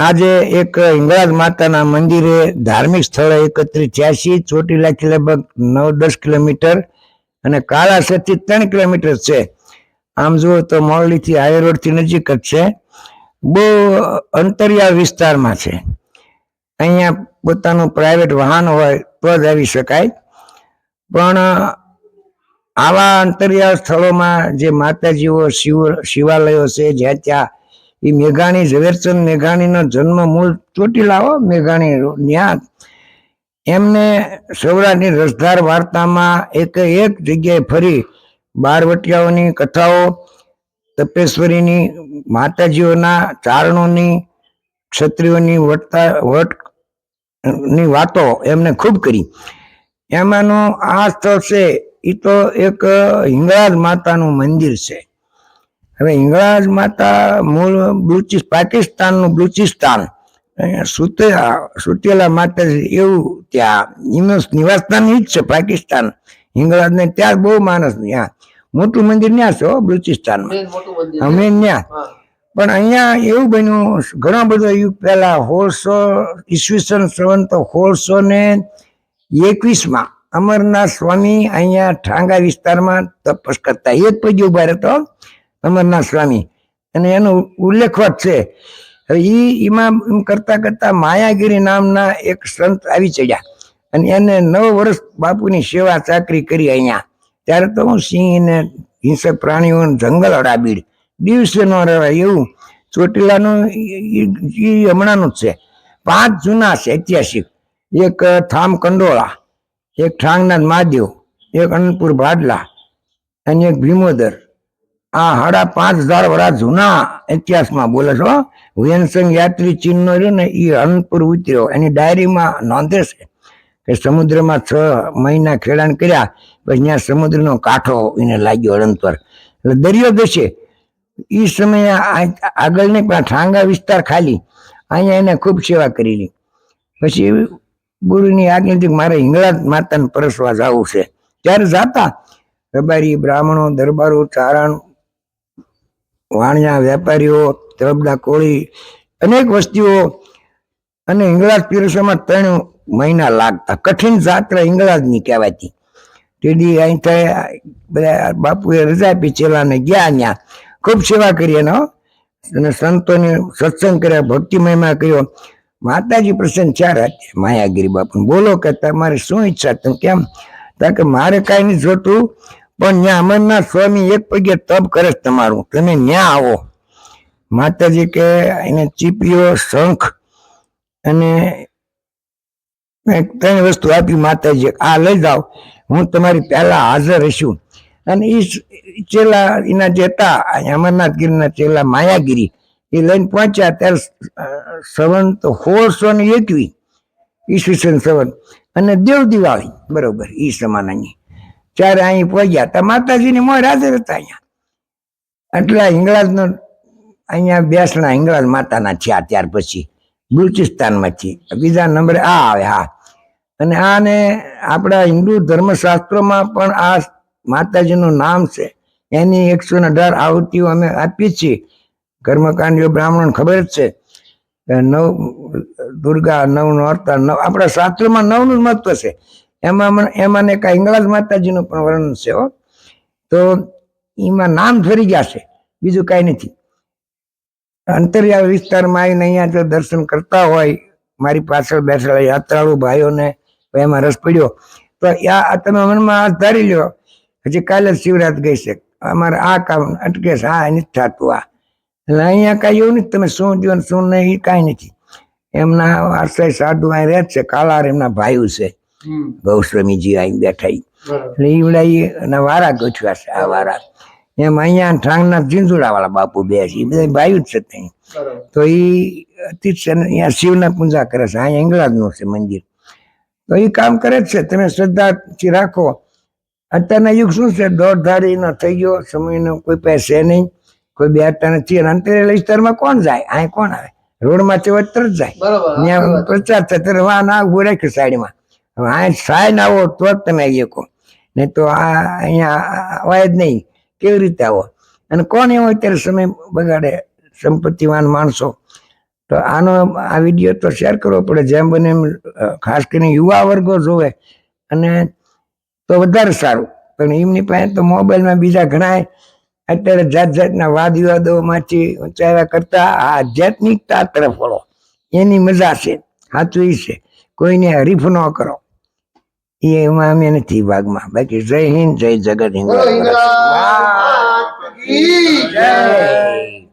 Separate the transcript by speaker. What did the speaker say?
Speaker 1: આજે એક હિંગળાજ માતાના મંદિરે ધાર્મિક સ્થળે એકત્રીસ છ્યાસી, ચોટીલાથી લગભગ નવ, દસ કિલોમીટર અને કાળાસરથી ત્રણ કિલોમીટર છે. આમ જુઓ તો મોરલીથી હાઈ રોડથી નજીક જ છે. બહુ અંતરિયાળ વિસ્તારમાં છે. અહીંયા પોતાનું પ્રાઇવેટ વાહન હોય તો જ આવી શકાય. પણ આવા અંતરિયાળ સ્થળોમાં જે માતાજીઓ, શિવ, શિવાલયો છે, જ્યાં ત્યાં એ મેઘાણી, ઝવેરચંદ મેઘાણીનો જન્મ મૂળ ચોટીલાઓ મેઘાણી ત્યાં એમને સૌરાષ્ટ્રની રસધાર વાર્તામાં એક એક જગ્યાએ ફરી બારવટિયાઓની કથાઓ, તપેશ્વરીની માતાજીઓના ચારણોની, ક્ષત્રિયોની વટતા વટની વાતો એમને ખૂબ કરી. એમાંનું આ સ્થળ છે એ તો એક હિંગળાજ માતાનું મંદિર છે. હવે હિંગળાજ માતા મૂળ બ્લુચિસ પાકિસ્તાનનું બ્લુચિસ્તાન સુતેલા સુતેલા માતાજી એવું ત્યાં એમનું નિવાસસ્થાન જ છે પાકિસ્તાન. હિંગળાજ ને ત્યાં બહુ માણસ ત્યાં. મોટું મંદિર ત્યાં છે બલુચિસ્તાનમાં અમે ત્યાં પણ અહીંયા એવું બન્યું ઘણા બધા યુગ પહેલા સોળસો ઈસવીસન સંવંત સોળસો ને એકવીસમાં અમરનાથ સ્વામી અહીંયા ઠાંગા વિસ્તારમાં તપસ કરતા. એક પૈકી ઊભા રહેતો અમરનાથ સ્વામી. અને એનો ઉલ્લેખવત છે, હવે ઈ એમાં કરતા કરતા માયાગીરી નામના એક સંત આવી ચડ્યા. અને એને નવ વર્ષ બાપુની સેવા ચાકરી કરી અહીંયા. ત્યારે તો હું સિંહ ને હિંસક પ્રાણીઓ જંગલ અડાબીડ. દિવસે ન રહેવાય એવું. ચોટીલાનું ઈ હમણાંનું જ છે. પાંચ જૂના છે ઐતિહાસિક. એક થામ કંડોળા, એક ઠાંગનાથ મહાદેવ, એક અનંતપુર ભાડલા, અને એક ભીમોદર. આ સાડા પાંચ હજાર વર્ષ જૂના ઇતિહાસમાં બોલે છો હુયનસંગ યાત્રી ચીનનો રહ્યો ને એ અનપુર ઉતર્યો. એની ડાયરીમાં નોંધે છે કે સમુદ્રમાં છ મહિના ખેડાણ કર્યા, પછી ત્યાં સમુદ્રનો કાંઠો એને લાગ્યો અનંતપર એટલે દરિયો દેશે એ સમયે આગળ નહીં, પણ ઠાંગા વિસ્તાર ખાલી. અહીંયા એને ખૂબ સેવા કરેલી પછી ગુરુની આજ્ઞાથી મારે હિંગળાજ માતાને પરસવા જવું છે. ત્યારે જાતા રબારી, બ્રાહ્મણો, દરબારો, ચારણ વાણિયા વેપારીઓ તરબડા કોળી, અનેક વસ્તીઓ અને ઇંગળાજ પીરસવામાં ત્રણ મહિના લાગતા. કઠિન જાત્રા ઇંગળાજની કહેવાતી. તેડી અહીં થાય, બધા બાપુએ રજા આપી ચેલાને ગયા ત્યાં ખૂબ સેવા કરી એનો. અને સંતોને સત્સંગ કર્યા, ભક્તિ મહિમા કર્યો. માતાજી પ્રસન્ન ચાર માયાગીરી બાપુ બોલો કે તમારે શું ઈચ્છા, તમે કેમ? કારણ કે મારે કાંઈ નહીં જોતું. પણ ત્યાં અમરનાથ સ્વામી એક પગે તપ કરે તમારું. તમે ન્યા આવો. માતાજી કે એને ચીપીઓ શંખ અને ત્રણ વસ્તુ આપી માતાજી. આ લઈ જાઓ. હું તમારી પહેલા હાજર હશું અને એ ચેલા એના જે હતા અમરનાથ ગીરના ચેલા માયાગીરી, એ લઈને પહોંચ્યા. ત્યારે સંવંત સોળસો ને એકવી ઈસવીસન સંવંત. અને દેવ દિવાળી, બરોબર એ સમાનાની ત્યારે અહીં પહોંચ્યા તો માતાજીની મોર હાજર હતા અહીંયા. એટલે હિંગળાજનો અહીંયા બેસણા હિંગળાજ માતાના થયા ત્યાર પછી બલુચિસ્તાનમાંથી બીજા નંબરે આ આવે, હા. અને આને આપણા હિન્દુ ધર્મશાસ્ત્રોમાં પણ આ માતાજીનું નામ છે. એની એકસો ને અઢાર આવૃત્તિઓ અમે આપીએ છીએ. કર્મકાંડીઓ બ્રાહ્મણ ખબર જ છે. નવ દુર્ગા, નવ નો અવતાર નવ આપણા શાસ્ત્રોમાં નવનું મહત્વ છે. એમાં એમાં કાંઈ હિંગળાજ માતાજીનું પણ વર્ણન છે તો એમાં નામ ફરી ગયા છે. બીજું કાંઈ નથી. અંતરિયાળ વિસ્તારમાં આવીને અહીંયા જો દર્શન કરતા હોય, મારી પાછળ બેસેલા યાત્રાળુ ભાઈઓને એમાં રસ પડ્યો. તો આ તમે મનમાં હાથ ધારી લ્યો. હજી કાલે શિવરાત ગઈ છે. અમારે આ કામ અટકે છે, આ નથી થતું આ. એટલે અહીંયા કાંઈ એવું નથી, તમે શું જીવન શું નહીં, એ કાંઈ નથી. એમના આશ્રય સાધુ અહીં રહે છે, કાલાર એમના ભાઈઓ છે. ગૌસ્વામીજી અહીં બેઠા એટલે ઈવડા એના વારા ગોઠવ્યા છે આ વારા. એમ અહીંયા ઠાંગના ઝીંઝુડા વાળા બાપુ બે છે એ બધા ભાઈ જ છે ત્યાં. તો એ અતિત છે અહીંયા શિવના પૂજા કરે છે અહીંયા ઇંગળાજનું છે મંદિર. તો એ કામ કરે જ છે તમે શ્રદ્ધાથી રાખો. અત્યારના યુગ શું છે દોઢ ધારીનો થઈ ગયો સમયનો કોઈ પૈસે નહીં. કોઈ બેઠતા નથી અને અંતરિયાળ વિસ્તારમાં કોણ જાય? અહીં કોણ આવે? રોડમાંથી વત્ર જ જાય. પ્રચાર થાય ત્યારે વાહ ના ઉભું રાખ્યું સાઈડમાં. આ સાઈડ આવો તો જ તમે આવી શકો નહીં તો આ અહીંયા અવાય જ નહીં. કેવી રીતે આવો? અને કોણ એવો અત્યારે સમય બગાડે સંપત્તિવાન માણસો? તો આનો આ વીડિયો તો શેર કરવો પડે. જેમ બને એમ ખાસ કરીને યુવા વર્ગો જોવે. અને તો વધારે સારું. પણ એમની પાસે તો મોબાઈલમાં બીજા ઘણા અત્યારે જાત જાતના વાદ વિવાદોમાંથી ઊંચાવ્યા કરતા આ આધ્યાત્મિકતા તરફ વળો. એની મજા છે. સાચું છે. કોઈને હરીફ ન કરો. એ એમાં અમે નથી ભાગમાં. બાકી જય હિન્દ જય જગત હિન્દ. જય